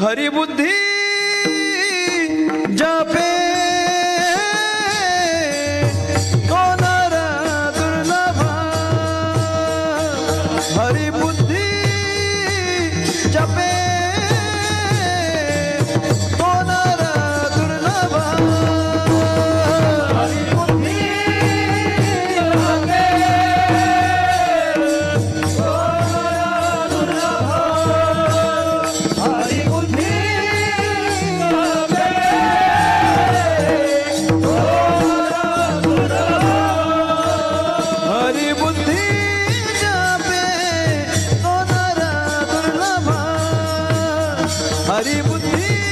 हरि बुद्धि जापे हरि बुद्धि जपे कोनर दुर्लभ Ari Bonito.